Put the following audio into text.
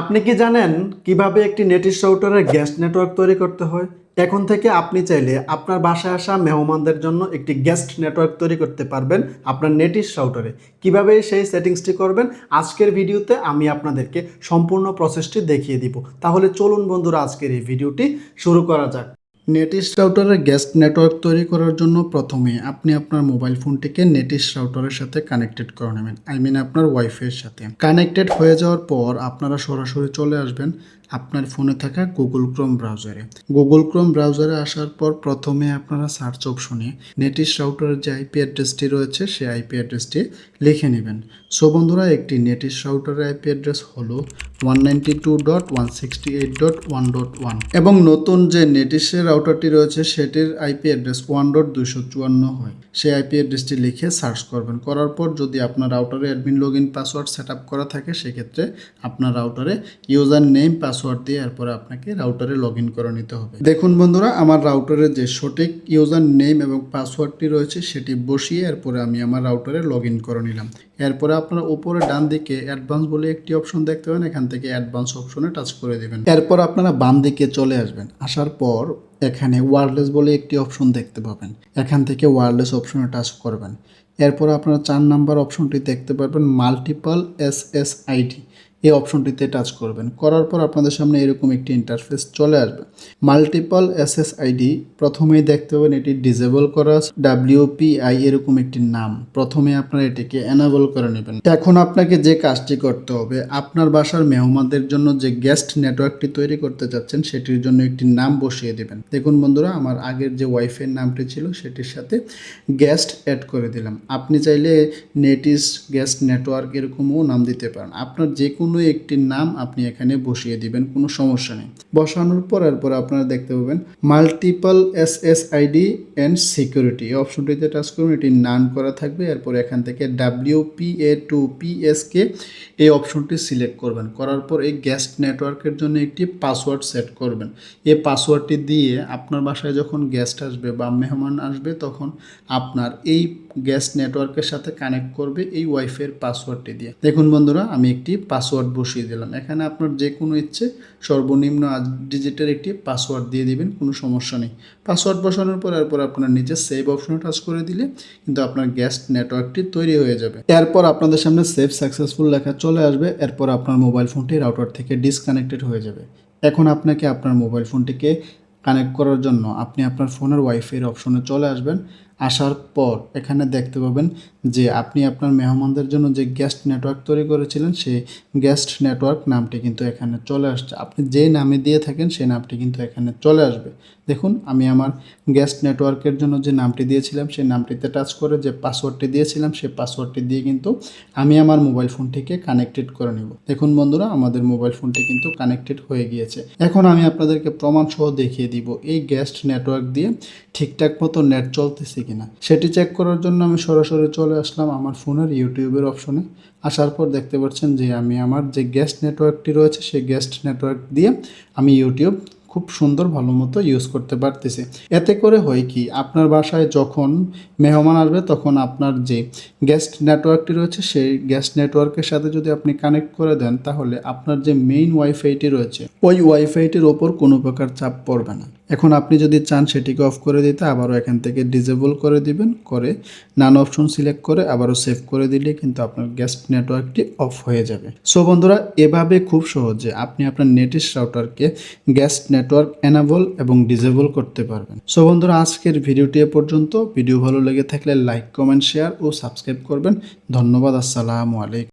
আপনি কি জানেন কীভাবে একটি নেটিশ রাউটারের গ্যাস নেটওয়ার্ক তৈরি করতে হয়? এখন থেকে আপনি চাইলে আপনার বাসায় আসা মেহমানদের জন্য একটি গেস্ট নেটওয়ার্ক তৈরি করতে পারবেন আপনার নেটিশ রাউটারে কীভাবে সেই সেটিংসটি করবেন? আজকের ভিডিওতে আমি আপনাদেরকে সম্পূর্ণ প্রসেসটি দেখিয়ে দিব। তাহলে চলুন বন্ধুরা, আজকের এই ভিডিওটি শুরু করা যাক। নেটিস রাউটারের গেস্ট নেটওয়ার্ক তৈরি করার জন্য প্রথমে আপনি আপনার মোবাইল ফোনটিকে নেটিস রাউটারের সাথে কানেক্টেড করে নেবেন। আই মিন আপনার ওয়াইফাইয়ের সাথে। কানেক্টেড হয়ে যাওয়ার পর আপনারা সরাসরি চলে আসবেন আপনার ফোনে থাকা গুগল ক্রোম ব্রাউজারে গুগল ক্রোম ব্রাউজারে আসার পর প্রথমে আপনারা সার্চ অপশনে নেটিস রাউটারের যে আইপি অ্যাড্রেসটি রয়েছে সেই আইপি অ্যাড্রেসটি লিখে নেবেন। সো বন্ধুরা, একটি নেটিস রাউটারের আইপি অ্যাড্রেস হলো one ninety two dot one sixty eight dot one dot one এবং নতুন যে নেটিসের রাউটারটি রয়েছে, সেটির আইপি অ্যাড্রেস ওয়ান ডট দুইশো চুয়ান্ন হয়। সেই আইপি অ্যাড্রেসটি লিখে সার্চ করবেন। করার পর যদি আপনার রাউটারে admin log in password set up করা থাকে, সেক্ষেত্রে আপনার রাউটারে ইউজার নেম পাসওয়ার্ড দিয়ে এরপর আপনাকে রাউটারে লগ ইন করে নিতে হবে। দেখুন বন্ধুরা, আমার রাউটারের যে সঠিক ইউজার নেম এবং পাসওয়ার্ডটি রয়েছে, সেটি বসিয়ে এরপরে আমি আমার রাউটারে লগ ইন করে নিলাম। এরপরে আপনারা উপরে ডান দিকে অ্যাডভান্স বলে একটি অপশন দেখতে পাবেন, এখান থেকে অ্যাডভান্স অপশনে টাচ করে দেবেন। এরপর আপনারা বাম দিকে চলে আসবেন, আসার পর এখানে ওয়ারলেস বলে একটি অপশন দেখতে পাবেন। এখান থেকে ওয়ারলেস অপশনে টাচ করবেন। এরপর আপনারা চার নাম্বার অপশনটি দেখতে পারবেন মাল্টিপল এস এস আইডি এই অপশনটিতে টাচ করবেন। করার পর আপনাদের সামনে এরকম একটি ইন্টারফেস চলে আসবে। মাল্টিপল এসএসআইডি প্রথমেই দেখতে পাবেন এটি ডিজেবল করা ডাব্লিউপিআই এরকম একটি নাম। প্রথমে আপনারা এটিকে এনাবল করে নেবেন। এখন আপনাকে যে কাজটি করতে হবে, আপনার বাসার মেহমানদের জন্য যে গেস্ট নেটওয়ার্কটি তৈরি করতে চাচ্ছেন, সেটির জন্য একটি নাম বসিয়ে দেবেন। দেখুন বন্ধুরা, আমার আগের যে ওয়াইফের নামটি ছিল, সেটির সাথে গেস্ট অ্যাড করে দিলাম। আপনি চাইলে নেটিস গেস্ট নেটওয়ার্ক এরকমও নাম দিতে পারেন। আপনার যে কোনো একটি নাম আপনি এখানে বসিয়ে দিবেন, কোনো সমস্যা নেই। বসানোর পর এরপর আপনারা দেখতে পাবেন multiple S S ID and security অপশনটিতে টাচ করুন, এটি নান করা থাকবে। এরপর এখান থেকে W P A two P S K এই অপশনটি সিলেক্ট করবেন। করার পর এই গেস্ট নেটওয়ার্কের জন্য একটি পাসওয়ার্ড সেট করবেন। এই পাসওয়ার্ডটি দিয়ে আপনার বাসায় যখন গেস্ট আসবে বা মেহমান আসবে, তখন আপনার এই গ্যাস নেটওয়ার্কের সাথে কানেক্ট করবে এই ওয়াইফাইয়ের পাসওয়ার্ডটি দিয়ে। দেখুন বন্ধুরা, আমি একটি পাসওয়ার্ড বসিয়ে দিলাম। এখানে আপনার যে কোনো ইচ্ছে সর্বনিম্ন আট ডিজিটের একটি পাসওয়ার্ড দিয়ে দিবেন, কোনো সমস্যা নেই। পাসওয়ার্ড বসানোর পর এরপর আপনার নিজের সেভ অপশনে টাচ করে দিলে কিন্তু আপনার গ্যাস নেটওয়ার্কটি তৈরি হয়ে যাবে। এরপর আপনাদের সামনে সেভ সাকসেসফুল লেখা চলে আসবে, এরপর আপনার মোবাইল ফোনটি রাউটার থেকে ডিসকানেক্টেড হয়ে যাবে। এখন আপনাকে আপনার মোবাইল ফোনটিকে কানেক্ট করার জন্য আপনি আপনার ফোনের ওয়াইফাইয়ের অপশনে চলে আসবেন। আসার পর এখানে দেখতে পাবেন যে আপনি আপনার মেহমানদের জন্য যে গেস্ট নেটওয়ার্ক তৈরি করেছিলেন, সেই গেস্ট নেটওয়ার্ক নামটি কিন্তু এখানে চলে আসছে। আপনি যে নামে দিয়ে থাকেন, সেই নামটি কিন্তু এখানে চলে আসবে। দেখুন, আমি আমার গেস্ট নেটওয়ার্কের জন্য যে নামটি দিয়েছিলাম, সেই নামটিতে টাচ করে যে পাসওয়ার্ডটি দিয়েছিলাম, সেই পাসওয়ার্ডটি দিয়ে কিন্তু আমি আমার মোবাইল ফোনটিকে কানেক্টেড করে নেব। দেখুন বন্ধুরা, আমাদের মোবাইল ফোনটি কিন্তু কানেক্টেড হয়ে গিয়েছে। এখন আমি আপনাদেরকে প্রমাণ সহ দেখিয়ে দিব, এই গেস্ট নেটওয়ার্ক দিয়ে ঠিকঠাক মতো নেট চলতেছে সেটি চেক করার জন্য আমি সরাসরি চলে আসলাম আমার ফোনের ইউটিউবের অপশনে আসার পর দেখতে পাচ্ছেন যে আমি আমার যে গেস্ট নেটওয়ার্কটি রয়েছে, সেই গেস্ট নেটওয়ার্ক দিয়ে আমি ইউটিউব খুব সুন্দর ভালো মতো ইউজ করতে পারতেছে। এতে করে হয় কি, আপনার বাসায় যখন মেহমান আসবে, তখন আপনার যে গেস্ট নেটওয়ার্কটি রয়েছে, সেই গেস্ট নেটওয়ার্কের সাথে যদি আপনি কানেক্ট করে দেন, তাহলে আপনার যে মেইন ওয়াইফাইটি রয়েছে, ওই ওয়াইফাইটির ওপর কোনো প্রকার চাপ পড়বে না। এখন আপনি যদি চান সেটিকে অফ করে দিতে, আবারও এখান থেকে ডিজেবল করে দিবেন, করে নান অপশন সিলেক্ট করে আবারও সেভ করে দিলে কিন্তু আপনার গেস্ট নেটওয়ার্কটি অফ হয়ে যাবে। সো বন্ধুরা, এভাবে খুব সহজে আপনি আপনার নেটিস রাউটারকে গেস্ট নেটওয়ার্ক এনাবল এবং ডিজেবল করতে পারবেন। সো বন্ধুরা, আজকের ভিডিওটি এ পর্যন্ত। ভিডিও ভালো লেগে থাকলে লাইক কমেন্ট শেয়ার ও সাবস্ক্রাইব করবেন। ধন্যবাদ, আসসালামু আলাইকুম।